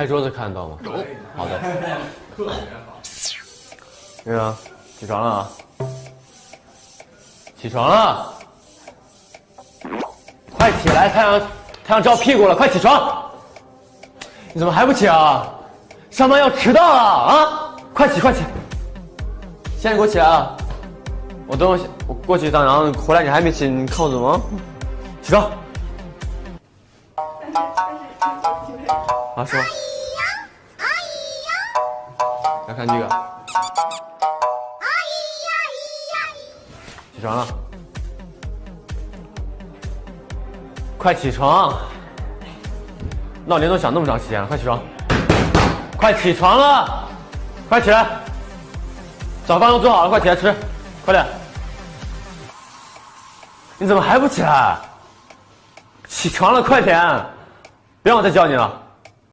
拍桌子看得到吗？好的。特别好。那个，起床了啊！起床了，快起来！太阳太阳照屁股了，快起床！你怎么还不起啊？上班要迟到了啊！快起快起！现在给我起来啊！我等会我过去一趟，然后回来你还没起，你看我怎么？起床！啊，是吗？来看这个。起床了，快起床！闹铃都响那么长时间了，快起床！快起床了，快起来！早饭都做好了，快起来吃，快点！你怎么还不起来？起床了，快点！别让我再叫你了。